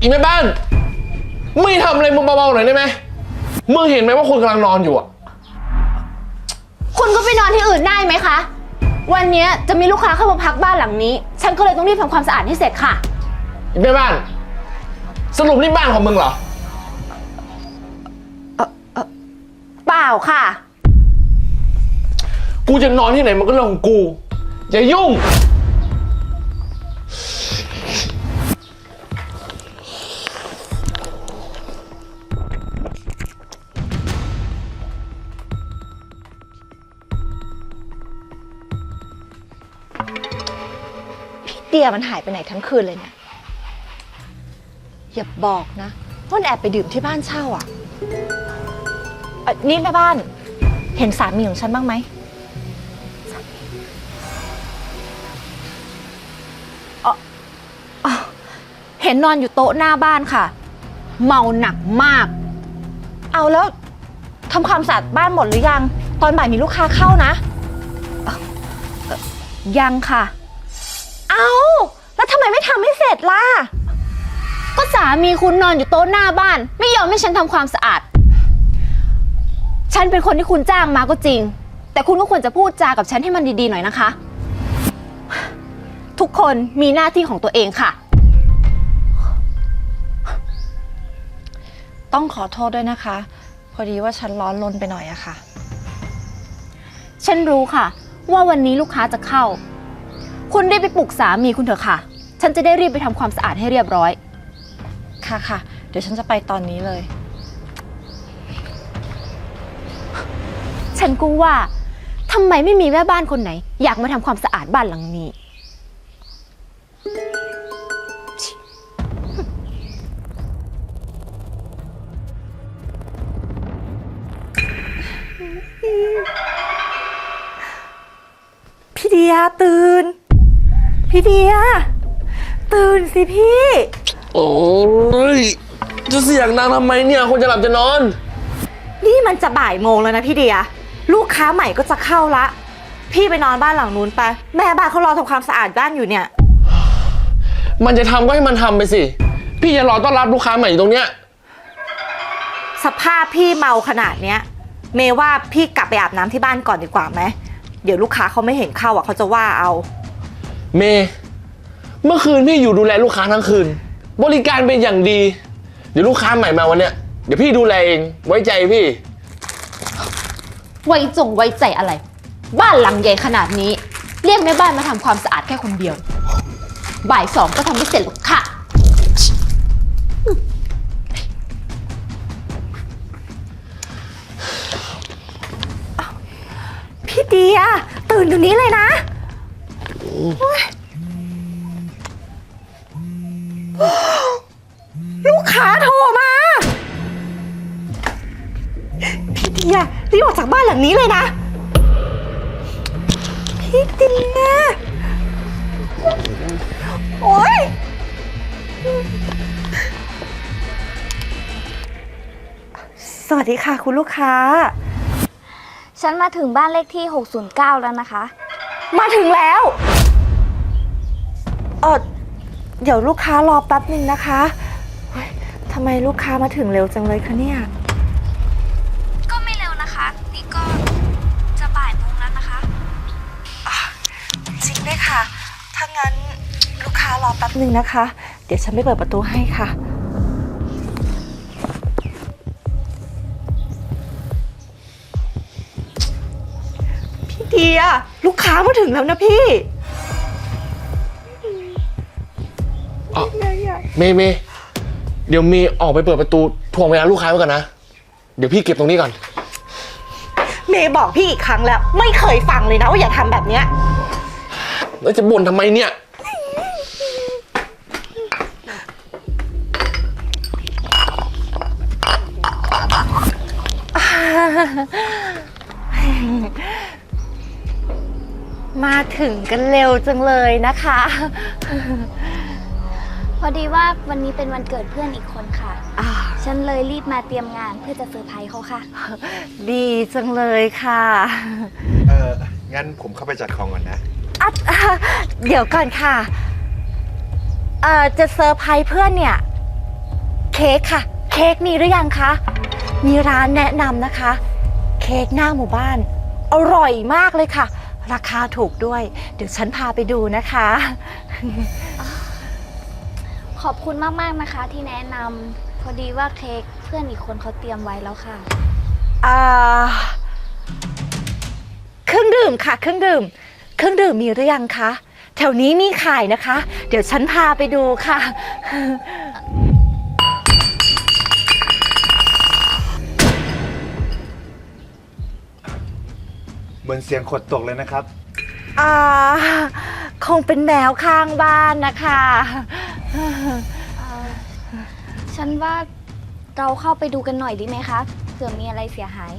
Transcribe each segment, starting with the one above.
อีแม่บ้าน ไม่ทำอะไรมึงเบาๆหน่อยได้ไหมมึงเห็นไหมว่าคนกำลังนอนอยู่อะคุณก็ไปนอนที่อื่นได้ไหมคะ วันเนี้ยจะมีลูกค้าเข้ามาพักบ้านหลังนี้ ฉันก็เลยต้องรีบทำความสะอาดให้เสร็จค่ะ อีแม่บ้าน สรุปนี่บ้านของมึงเหรอ เปล่าค่ะ กูจะนอนที่ไหนมันก็เรื่องของกู อย่ายุ่ง เดียมันหายไปไหนทั้งคืนเลยเนี่ย อย่าบอกนะว่ามันแอบไปดื่มที่บ้านเช่าอะเอ่อนี่แม่บ้าน เห็นสามีของฉันบ้างไหมอ๋ออ๋อเห็นนอนอยู่โต๊ะหน้าบ้านค่ะ เมาหนักมาก เอาแล้วทำความสะอาดบ้านหมดหรือยัง ตอนบ่ายมีลูกค้าเข้านะ ยังค่ะ เอาแล้วทำไมไม่ทำให้เสร็จล่ะ ก็สามีคุณนอนอยู่โต๊ะหน้าบ้าน ไม่ยอมให้ฉันทำความสะอาด ฉันเป็นคนที่คุณจ้างมาก็จริง แต่คุณก็ควรจะพูดจากับฉันให้มันดีๆหน่อยนะคะ ทุกคนมีหน้าที่ของตัวเองค่ะ ต้องขอโทษด้วยนะคะ พอดีว่าฉันร้อนรนไปหน่อยอะค่ะ ฉันรู้ค่ะ ว่าวันนี้ลูกค้าจะเข้า คุณได้ไปปลุกสามีคุณเถอะค่ะ ฉันจะได้รีบไปทำความสะอาดให้เรียบร้อย ค่ะค่ะ เดี๋ยวฉันจะไปตอนนี้เลย ฉันก็ว่าทำไมไม่มีแม่บ้านคนไหน อยากมาทำความสะอาดบ้านหลังนี้ พี่เดียตื่น พี่เดีย ตื่นสิพี่ โอ้ยจะเสียงดังทำไมเนี่ยคนจะหลับจะนอน นี่มันจะบ่ายโมงแล้วนะพี่เดีย ลูกค้าใหม่ก็จะเข้าละ พี่ไปนอนบ้านหลังนู้นไป แม่บ้านเขารอทำความสะอาดบ้านอยู่เนี่ย มันจะทำก็ให้มันทำไปสิ พี่จะรอต้อนรับลูกค้าใหม่อยู่ตรงเนี้ย สภาพพี่เมาขนาดเนี้ย เมย์ว่าพี่กลับไปอาบน้ำที่บ้านก่อนดีกว่าไหม เดี๋ยวลูกค้าเขาไม่เห็นเข้าอะเขาจะว่าเอา เมย์เมื่อคืนพี่อยู่ดูแลลูกค้าทั้งคืน บริการเป็นอย่างดี เดี๋ยวลูกค้าใหม่มาวันเนี้ยเดี๋ยวพี่ดูแลเองไว้ใจพี่ ไว้จงไว้ใจอะไร บ้านหลังใหญ่ขนาดนี้ เรียกแม่บ้านมาทำความสะอาดแค่คนเดียว บ่ายสองก็ทำไม่เสร็จหรอกค่ะ พี่เดียตื่นเดี๋ยวนี้เลยนะโอ๊ย ลูกค้าโทรมา พี่เดียรีบออกจากบ้านหลังนี้เลยนะ พี่เดียโอ๊ยสวัสดีค่ะคุณลูกค้า ฉันมาถึงบ้านเลขที่ 609 แล้วนะคะ มาถึงแล้ว เออเดี๋ยวลูกค้ารอแป๊บหนึ่งนะคะเฮ้ยทำไมลูกค้ามาถึงเร็วจังเลยคะเนี่ย ก็ไม่เร็วนะคะ นี่ก็จะบ่ายโมงแล้วนะคะ จริงด้วยค่ะ ถ้างั้นลูกค้ารอแป๊บหนึ่งนะคะ เดี๋ยวฉันไปเปิดประตูให้ค่ะ พี่เดีย ลูกค้ามาถึงแล้วนะพี่อะเมย์เมย์เดี๋ยวเมย์ออกไปเปิดประตูทวงเวลาลูกค้าไว้ก่อนนะ เดี๋ยวพี่เก็บตรงนี้ก่อน เมย์บอกพี่อีกครั้งแล้ว ไม่เคยฟังเลยนะว่าอย่าทำแบบเนี้ยแล้วจะบ่นทำไมเนี่ย ถึงกันเร็วจังเลยนะคะ พอดีว่าวันนี้เป็นวันเกิดเพื่อนอีกคนค่ะอ่าฉันเลยรีบมาเตรียมงานเพื่อจะเซอร์ไพรส์เขาค่ะ ดีจังเลยค่ะเอองั้นผมเข้าไปจัดของก่อนนะ อะอะเดี๋ยวก่อนค่ะ เอ่อ จะเซอร์ไพรส์เพื่อนเนี่ยค้กค่ะ เค้กมีหรือยังคะ มีร้านแนะนำนะคะ เค้กหน้าหมู่บ้าน อร่อยมากเลยค่ะ ราคาถูกด้วย เดี๋ยวฉันพาไปดูนะคะ ขอบคุณมากๆนะคะที่แนะนำพอดีว่าเค้กเพื่อนอีกคนเขาเตรียมไว้แล้วค่ะ อ่า เครื่องดื่มค่ะ เครื่องดื่ม เครื่องดื่มมีหรือยังคะ แถวนี้มีขายนะคะ เดี๋ยวฉันพาไปดูค่ะ มือนเสียงขดตกเลยนะครับ อ่า คงเป็นแมวข้างบ้านนะคะ ฉันว่าเราเข้าไปดูกันหน่อยดีไหมคะเผื่อมีอะไรเสียหาย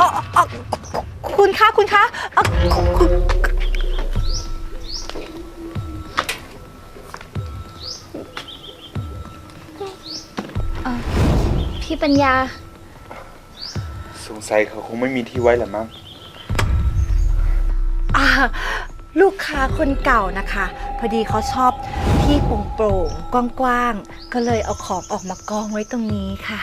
อ๋ออ๋อคุณคะคุณคะอ๋อคุณพี่ปัญญาส งสัยเขาคงไม่มีที่ไว้แหละมั้ง อ่าลูกค้าคนเก่านะคะ พอดีเขาชอบที่โปร่งๆกว้างๆ ก็เลยเอาของออกมากองไว้ตรงนี้ค่ะ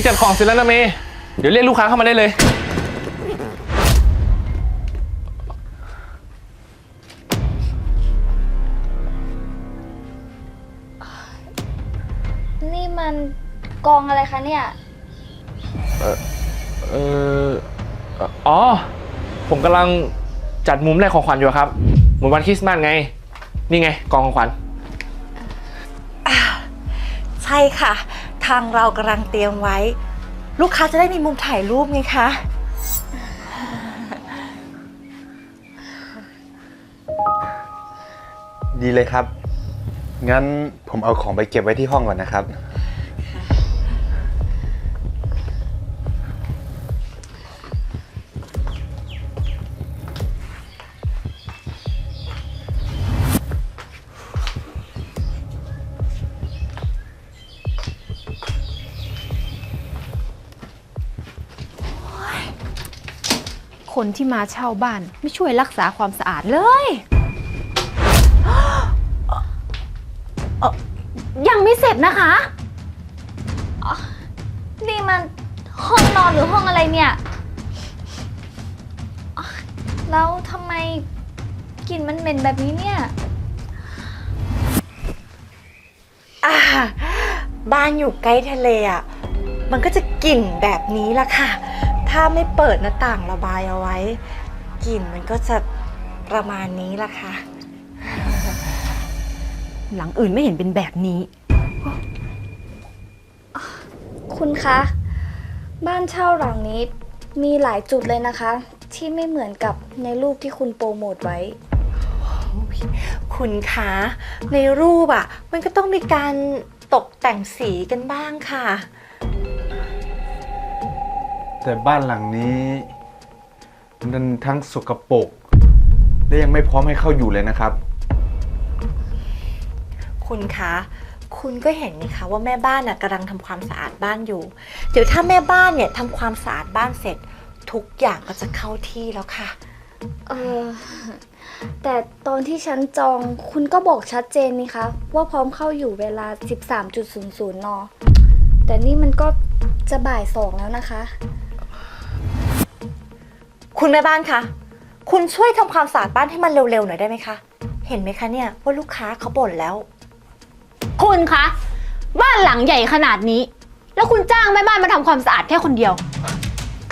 พี่จัดของเสร็จแล้วนะเมย์เดี๋ยวเรียกลูกค้าเข้ามาได้เลย นี่มันกองอะไรคะเนี่ย เอออ๋อ ผมกำลังจัดมุมแรกของขวัญอยู่ครับเหมือนวันคริสต์มาสไง นี่ไงกองของขวัญ ใช่ค่ะ ทางเรากำลังเตรียมไว้ ลูกค้าจะได้มีมุมถ่ายรูปไงคะ ดีเลยครับ งั้นผมเอาของไปเก็บไว้ที่ห้องก่อนนะครับ คนที่มาเช่าบ้าน ไม่ช่วยรักษาความสะอาดเลย ยังไม่เสร็จนะคะ นี่มันห้องนอนหรือห้องอะไรเนี่ย แล้วทำไมกลิ่นมันเหม็นแบบนี้เนี่ย อ่าบ้านอยู่ใกล้ทะเลอะ มันก็จะกลิ่นแบบนี้ละค่ะ ถ้าไม่เปิดหน้าต่างระบายเอาไว้ กลิ่นมันก็จะประมาณนี้ละค่ะ หลังอื่นไม่เห็นเป็นแบบนี้ คุณคะ บ้านเช่าหลังนี้มีหลายจุดเลยนะคะ ที่ไม่เหมือนกับในรูปที่คุณโปรโมทไว้ คุณคะในรูปอะ มันก็ต้องมีการตกแต่งสีกันบ้างค่ะ แต่บ้านหลังนี้ มันทั้งสกปรกและยังไม่พร้อมให้เข้าอยู่เลยนะครับ คุณคะ คุณก็เห็นนี่คะว่าแม่บ้านน่ะกำลังทำความสะอาดบ้านอยู่ เดี๋ยวถ้าแม่บ้านเนี่ยทำความสะอาดบ้านเสร็จ ทุกอย่างก็จะเข้าที่แล้วค่ะ เออ แต่ตอนที่ฉันจองคุณก็บอกชัดเจนนี่คะ ว่าพร้อมเข้าอยู่เวลา 13.00 น แต่นี่มันก็จะบ่ายสองแล้วนะคะ คุณแม่บ้านคะ คุณช่วยทำความสะอาดบ้านให้มันเร็วๆหน่อยได้ไหมคะ เห็นไหมคะเนี่ยว่าลูกค้าเขาบ่นแล้ว คุณคะ บ้านหลังใหญ่ขนาดนี้ แล้วคุณจ้างแม่บ้านมาทำความสะอาดแค่คนเดียว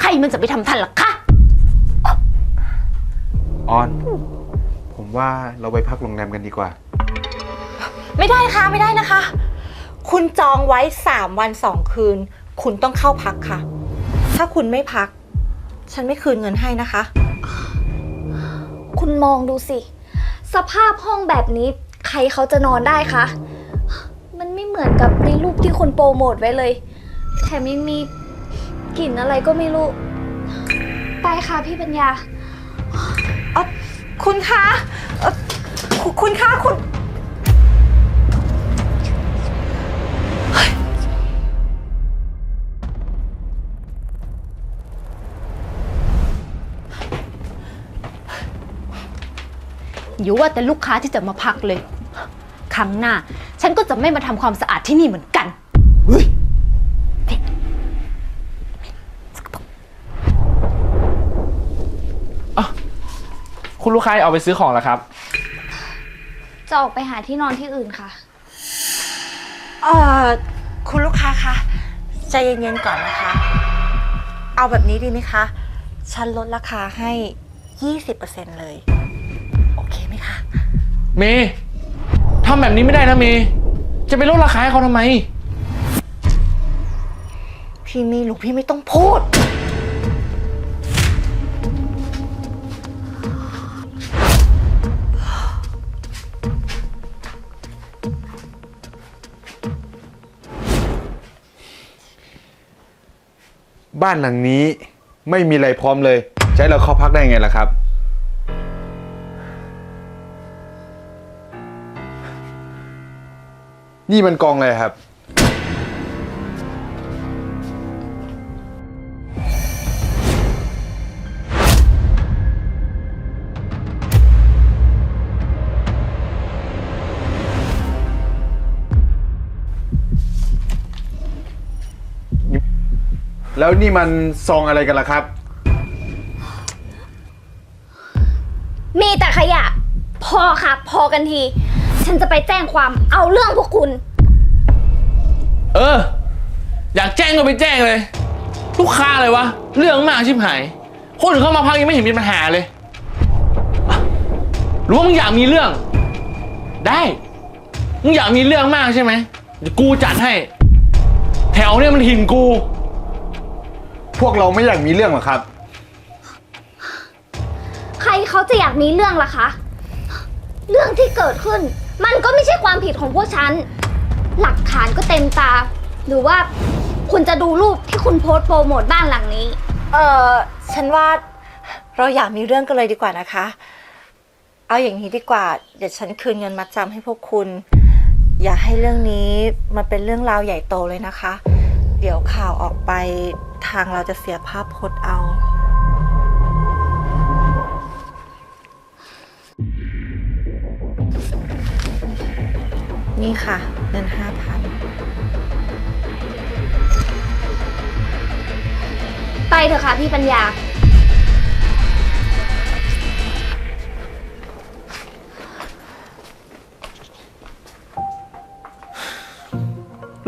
ใครมันจะไปทำทันล่ะคะ ออน ผมว่าเราไปพักโรงแรมกันดีกว่า ไม่ได้ค่ะไม่ได้นะคะ คุณจองไว้ 3 วัน 2 คืน คุณต้องเข้าพักค่ะ ถ้าคุณไม่พัก ฉันไม่คืนเงินให้นะคะ คุณมองดูสิ สภาพห้องแบบนี้ ใครเขาจะนอนได้คะ มันไม่เหมือนกับในรูปที่คุณโปรโมทไว้เลย แถมยังมีกลิ่นอะไรก็ไม่รู้ ไปค่ะพี่ปัญญาเอ่อคุณคะเอ่อคุณคุณคะคุณ อยู่ว่าแต่ลูกค้าที่จะมาพักเลย ครั้งหน้า ฉันก็จะไม่มาทำความสะอาดที่นี่เหมือนกันคุณลูกค้าเอาไปซื้อของแล้วครับ จะออกไปหาที่นอนที่อื่นค่ะ เอ่อคุณลูกค้าคะใจเย็นๆก่อนนะคะ เอาแบบนี้ดีไหมคะ ฉันลดราคาให้ 20%เลย เมย์ทำแบบนี้ไม่ได้นะเมย์จะไปลดราคาให้เขาทำไม พี่ไม่รู้พี่ไม่ต้องพูด บ้านหลังนี้ไม่มีอะไรพร้อมเลยจะให้เราเข้าพักได้ไงล่ะครับ นี่มันกองอะไรครับ แล้วนี่มันซองอะไรกันล่ะครับ มีแต่ขยะ พอค่ะ พอกันที ฉันจะไปแจ้งความเอาเรื่องพวกคุณ เออ อยากแจ้งก็ไปแจ้งเลย ลูกค้าอะไรวะ เรื่องมากชิบหาย คนอื่นเข้ามาพักยังไม่เห็นมีปัญหาเลยอะหรือว่ามึงอยากมีเรื่อง ได้ มึงอยากมีเรื่องมากใช่ไหมเดี๋ยวกูจัดให้ แถวเนี่ยมันถิ่นกู พวกเราไม่อยากมีเรื่องหรอกครับ ใครเขาจะอยากมีเรื่องล่ะคะ เรื่องที่เกิดขึ้น มันก็ไม่ใช่ความผิดของพวกฉัน หลักฐานก็เต็มตา หรือว่าคุณจะดูรูปที่คุณโพสต์โปรโมทบ้านหลังนี้ เออฉันว่าเราอยากมีเรื่องกันเลยดีกว่านะคะ เอาอย่างนี้ดีกว่า เดี๋ยวฉันคืนเงินมัดจำให้พวกคุณ อย่าให้เรื่องนี้มันเป็นเรื่องราวใหญ่โตเลยนะคะ เดี๋ยวข่าวออกไปทางเราจะเสียภาพพจน์เอา นี่ค่ะ เงินห้าพันไปเถอะค่ะพี่ปัญญา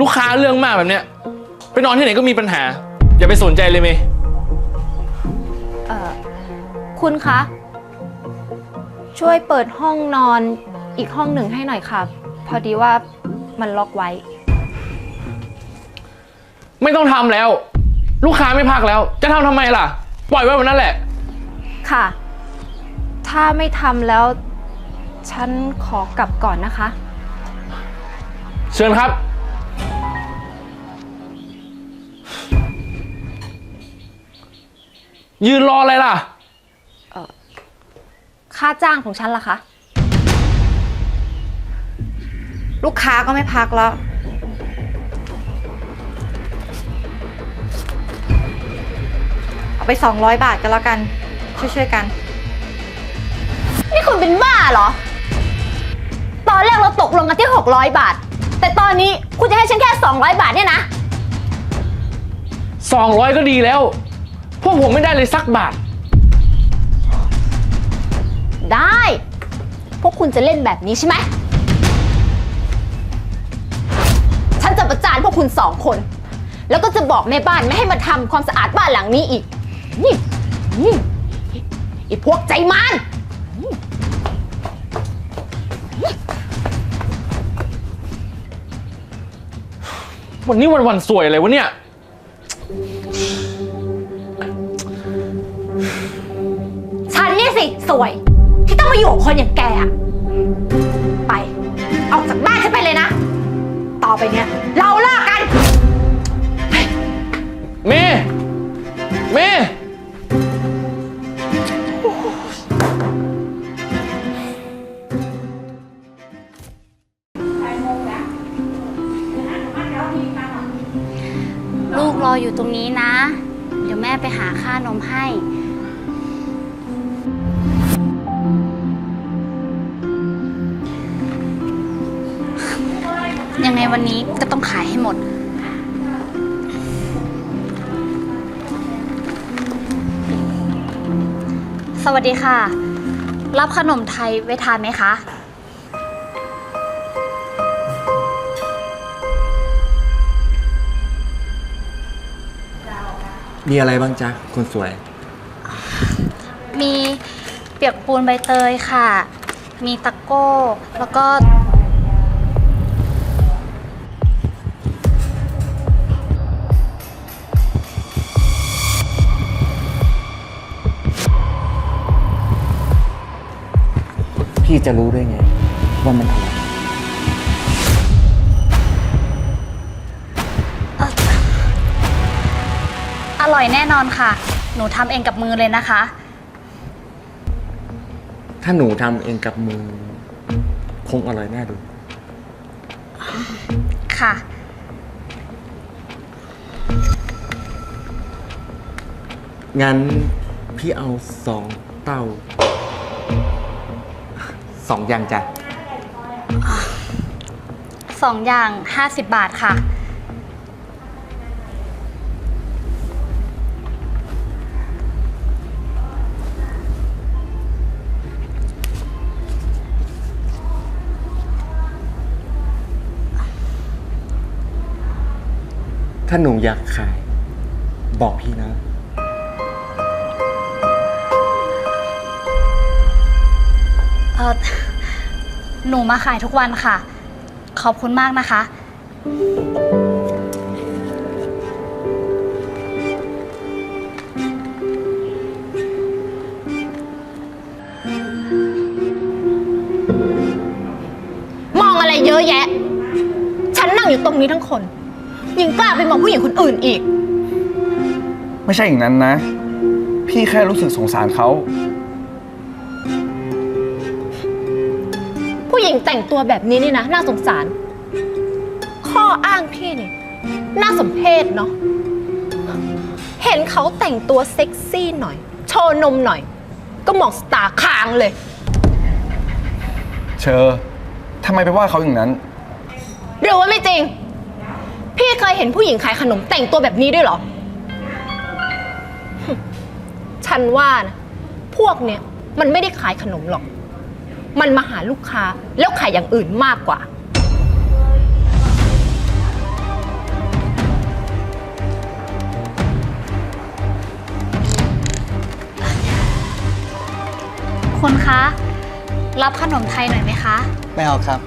ลูกค้าเรื่องมากแบบเนี้ย ไปนอนที่ไหนก็มีปัญหา อย่าไปสนใจเลยเมย์เอ่อ คุณคะ ช่วยเปิดห้องนอนอีกห้องหนึ่งให้หน่อยค่ะ พอดีว่ามันล็อกไว้ ไม่ต้องทำแล้ว ลูกค้าไม่พักแล้ว จะทำทำไมล่ะ ปล่อยไว้วันนั้นแหละ ค่ะ ถ้าไม่ทำแล้ว ฉันขอกลับก่อนนะคะ เชิญครับ ยืนรออะไรล่ะ ค่าจ้างของฉันล่ะคะ ลูกค้าก็ไม่พักแล้ว เอาไป 200 บาทกันแล้วกัน ช่วยๆกัน นี่คุณเป็นบ้าเหรอ ตอนแรกเราตกลงกันที่ 600 บาท แต่ตอนนี้คุณจะให้ฉันแค่ 200 บาทเนี่ยนะ 200 ก็ดีแล้ว พวกผมไม่ได้เลยสักบาท ได้ พวกคุณจะเล่นแบบนี้ใช่ไหมุณสองคน แล้วก็จะบอกแม่บ้านไม่ให้มาทำความสะอาดบ้านหลังนี้อีก นี่นี่ไอ้พวกใจมัน วันนี้วันวันสวยอะไรวะเนี่ย ฉันเนี่ยสิ สวย ที่ต้องมาอยู่คนอย่างแกอะไป ออกจากบ้านฉันไปเลยนะ ต่อไปเนี่ย เราลิก เมย์เม วัสดีค่ะ รับขนมไทยไว้ทานไหมคะ มีอะไรบ้างจ๊ะคนสวย มีเปียกปูนใบเตยค่ะ มีตะโก้ แล้วก็ พี่จะรู้ได้ไง ว่ามันอะไรอร่อยแน่นอนค่ะ หนูทำเองกับมือเลยนะคะ ถ้าหนูทำเองกับมือ คงอร่อยแน่ดู ค่ะ งั้นพี่เอาสองเต้า สองอย่างจ้ะสองอย่าง 50 บาทค่ะ ถ้าหนูอยากขาย บอกพี่นะ เออ หนูมาขายทุกวันค่ะ ขอบคุณมากนะคะ มองอะไรเยอะแยะ ฉันนั่งอยู่ตรงนี้ทั้งคน ยังกล้าไปมองผู้หญิงคนอื่นอีก ไม่ใช่อย่างนั้นนะ พี่แค่รู้สึกสงสารเขา แต่งตัวแบบนี้นี่นะ น่าสงสาร ข้ออ้างพี่นี่ น่าสมเพชเนาะ เห็นเขาแต่งตัวเซ็กซี่หน่อย โชว์นมหน่อย ก็มองสตาร์ค้างเลย เชอทำไมไปว่าเขาอย่างนั้น หรือว่าไม่จริง พี่เคยเห็นผู้หญิงขายขนมแต่งตัวแบบนี้ด้วยเหรอ ฉันว่านะ พวกเนี้ยมันไม่ได้ขายขนมหรอก มันมาหาลูกค้าแล้วขายอย่างอื่นมากกว่า คุณคะ รับขนมไทยหน่อยไหมคะ ไม่เอาครับ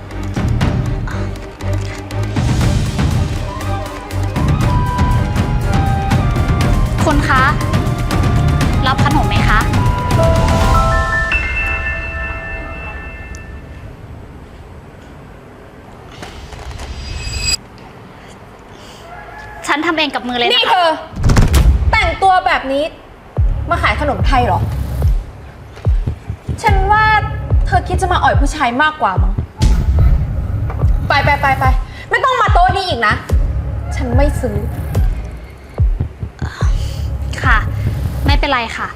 คุณคะ รับขนมไหมคะ ฉันทำเองกับมือเลยนี่นะเธอ แต่งตัวแบบนี้ มาขายขนมไทยเหรอ ฉันว่าเธอคิดจะมาอ่อยผู้ชายมากกว่ามั้งไปไปไปไปไม่ต้องมาโต๊ะนี้อีกนะ ฉันไม่ซื้อ ค่ะ ไม่เป็นไรค่ะ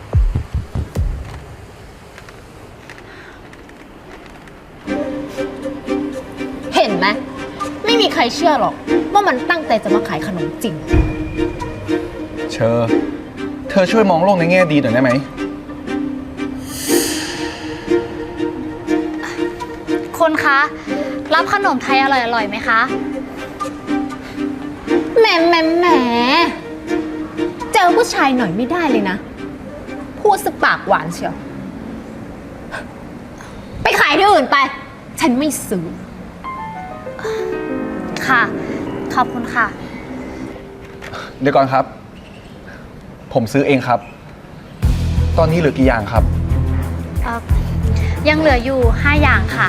เชื่อหรอก ว่ามันตั้งใจจะมาขายขนมจริง เชอเธอช่วยมองโลกในแง่ดีหน่อยได้ไหมคุณคะ รับขนมไทยอร่อยๆไหมคะ แหมแหมแหมเจอผู้ชายหน่อยไม่ได้เลยนะ พูดสปากหวานเชียว ไปขายที่อื่นไป ฉันไม่ซื้อ ค่ะ ขอบคุณค่ะ เดี๋ยวก่อนครับ ผมซื้อเองครับ ตอนนี้เหลือกี่อย่างครับ เอ่อยังเหลืออยู่ 5 อย่างค่ะ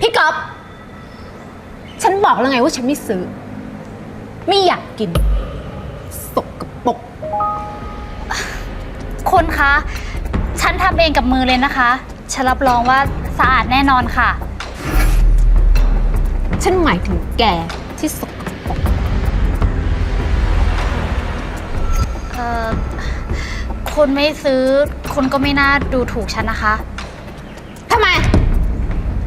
พี่ก๊อฟฉันบอกแล้วไงว่าฉันไม่ซื้อ ไม่อยากกิน สกปรกคุณคะ ฉันทำเองกับมือเลยนะคะ ฉันรับรองว่าสะอาดแน่นอนค่ะ ฉันหมายถึงแกที่สกปรกเอ่อคุณไม่ซื้อ คุณก็ไม่น่าดูถูกฉันนะคะ ทำไม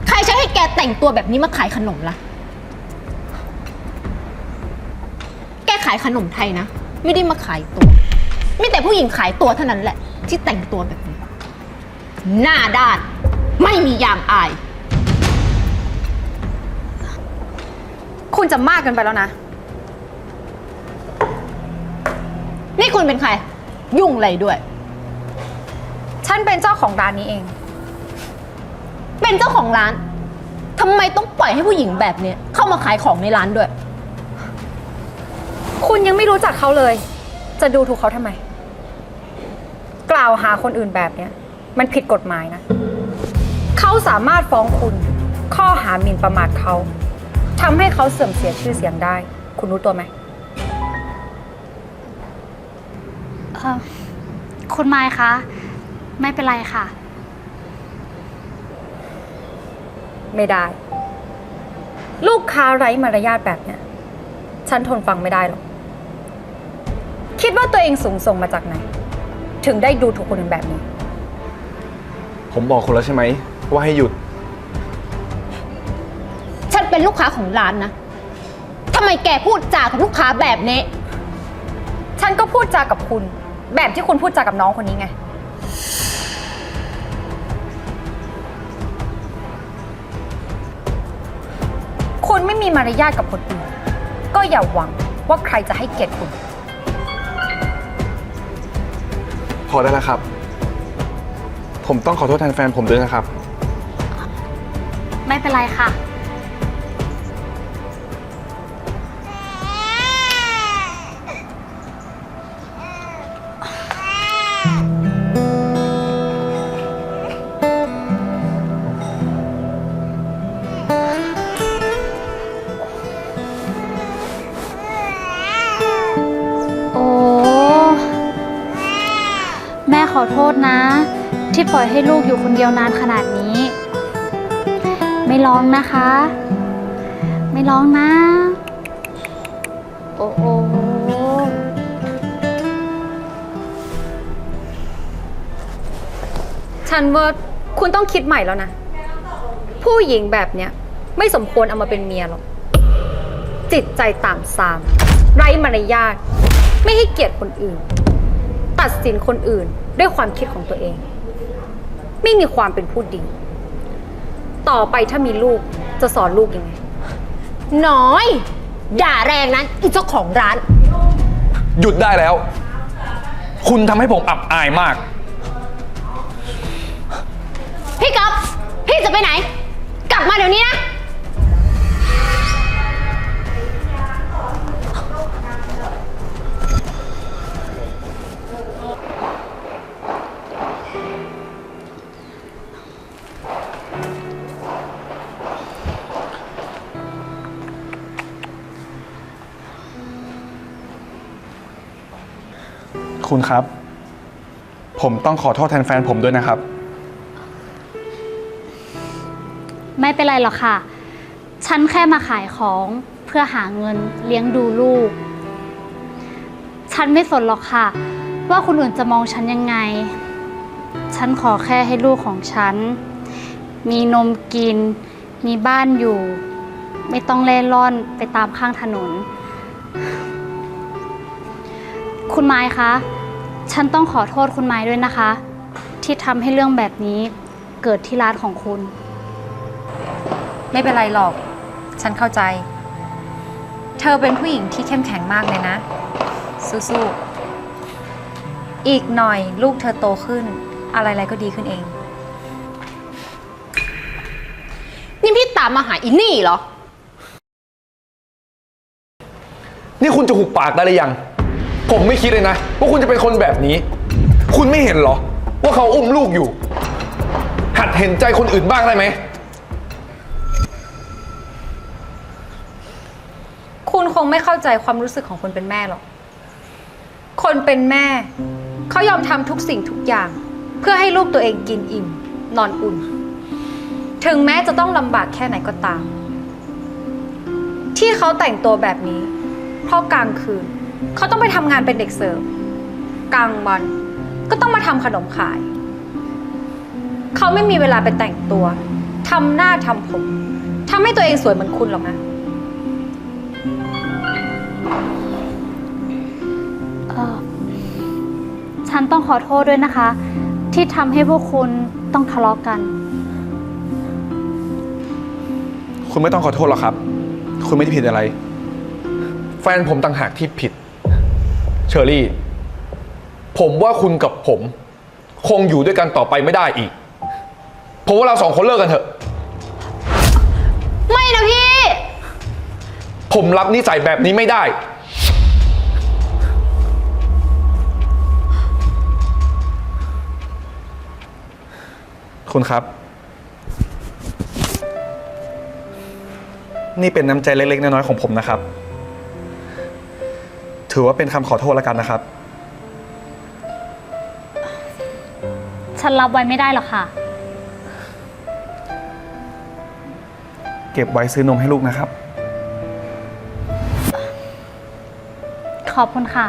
ใครใช้ให้แกแต่งตัวแบบนี้มาขายขนมล่ะ แกขายขนมไทยนะ ไม่ได้มาขายตัว มีแต่ผู้หญิงขายตัวเท่านั้นแหละ ที่แต่งตัวแบบนี้ หน้าด้าน ไม่มียางอาย คุณจะมากเกินไปแล้วนะ นี่คุณเป็นใคร ยุ่งอะไรด้วย ฉันเป็นเจ้าของร้านนี้เอง เป็นเจ้าของร้านทำไมต้องปล่อยให้ผู้หญิงแบบเนี้ยเข้ามาขายของในร้านด้วย คุณยังไม่รู้จักเขาเลย จะดูถูกเขาทำไม กล่าวหาคนอื่นแบบเนี้ย มันผิดกฎหมายนะ เขาสามารถฟ้องคุณ ข้อหาหมิ่นประมาทเขา ทำให้เขาเสื่อมเสียชื่อเสียงได้ คุณรู้ตัวไหม เอ่อคุณไมค์คะ ไม่เป็นไรค่ะ ไม่ได้ ลูกค้าไร้มารยาทแบบเนี้ย ฉันทนฟังไม่ได้หรอก คิดว่าตัวเองสูงส่งมาจากไหน ถึงได้ดูถูกคนอื่นแบบนี้ ผมบอกคุณแล้วใช่ไหม ว่าให้หยุดฉัน เป็นลูกค้าของร้านนะทำไมแกพูดจากับลูกค้าแบบนี้ ฉันก็พูดจากับคุณ แบบที่คุณพูดจากับน้องคนนี้ไง คุณไม่มีมารยาทกับคนอื่น ก็อย่าหวังว่าใครจะให้เกียรติคุณ พอได้แล้วครับ ผมต้องขอโทษแทนแฟนผมด้วยนะครับ ไม่เป็นไรค่ะ อโทษนะ ที่ปล่อยให้ลูกอยู่คนเดียวนานขนาดนี้ ไม่ร้องนะคะ ไม่ร้องนะ โอ้โหฉันว่าคุณต้องคิดใหม่แล้วนะ ผู้หญิงแบบเนี้ยไม่สมควรเอามาเป็นเมียหรอก จิตใจต่ำซาม ไร้มารยาทไม่ให้เกียรติคนอื่น ตัดสินคนอื่น ด้วยความคิดของตัวเอง ไม่มีความเป็นผู้ดี ต่อไปถ้ามีลูกจะสอนลูกยังไง น้อย ด่าแรงนั้นอีเจ้าของร้าน หยุดได้แล้ว คุณทำให้ผมอับอายมาก พี่ก๊อฟพี่จะไปไหน กลับมาเดี๋ยวนี้นะ คุณครับ ผมต้องขอโทษแทนแฟนผมด้วยนะครับ ไม่เป็นไรหรอกค่ะ ฉันแค่มาขายของเพื่อหาเงินเลี้ยงดูลูก ฉันไม่สนหรอกค่ะ ว่าคนอื่นจะมองฉันยังไง ฉันขอแค่ให้ลูกของฉัน มีนมกิน มีบ้านอยู่ ไม่ต้องเล่ร่อนไปตามข้างถนน คุณไม้คะ ฉันต้องขอโทษคุณไม้ด้วยนะคะ ที่ทำให้เรื่องแบบนี้เกิดที่ร้านของคุณ ไม่เป็นไรหรอก ฉันเข้าใจ เธอเป็นผู้หญิงที่เข้มแข็งมากเลยนะ สู้ๆ อีกหน่อยลูกเธอโตขึ้น อะไรๆก็ดีขึ้นเอง นี่พี่ตามมาหาอินี่เหรอ นี่คุณจะหุบปากได้หรือยัง ผมไม่คิดเลยนะ ว่าคุณจะเป็นคนแบบนี้ คุณไม่เห็นเหรอ ว่าเขาอุ้มลูกอยู่ หัดเห็นใจคนอื่นบ้างได้ไหม คุณคงไม่เข้าใจความรู้สึกของคนเป็นแม่หรอก คนเป็นแม่ เขายอมทำทุกสิ่งทุกอย่าง เพื่อให้ลูกตัวเองกินอิ่ม นอนอุ่น ถึงแม้จะต้องลำบากแค่ไหนก็ตาม ที่เขาแต่งตัวแบบนี้ เพราะกลางคืน เขาต้องไปทำงานเป็นเด็กเสิร์ฟกลางวันก็ต้องมาทำขนมขาย เขาไม่มีเวลาไปแต่งตัวทำหน้าทำผมทำให้ตัวเองสวยเหมือนคุณหรอกนะเอ่อฉันต้องขอโทษด้วยนะคะ ที่ทำให้พวกคุณต้องทะเลาะกัน คุณไม่ต้องขอโทษหรอกครับ คุณไม่ได้ผิดอะไร แฟนผมต่างหากที่ผิด เชอรี่ ผมว่าคุณกับผม คงอยู่ด้วยกันต่อไปไม่ได้อีก ผมว่าเราสองคนเลิกกันเถอะ ไม่นะพี่ ผมรับนิสัยแบบนี้ไม่ได้ คุณครับ นี่เป็นน้ำใจเล็กๆ น้อยๆ ของผมนะครับ ถือว่าเป็นคำขอโทษแล้วกันนะครับ ฉันรับไว้ไม่ได้หรอกค่ะ เก็บไว้ซื้อนมให้ลูกนะครับ ขอบคุณค่ะ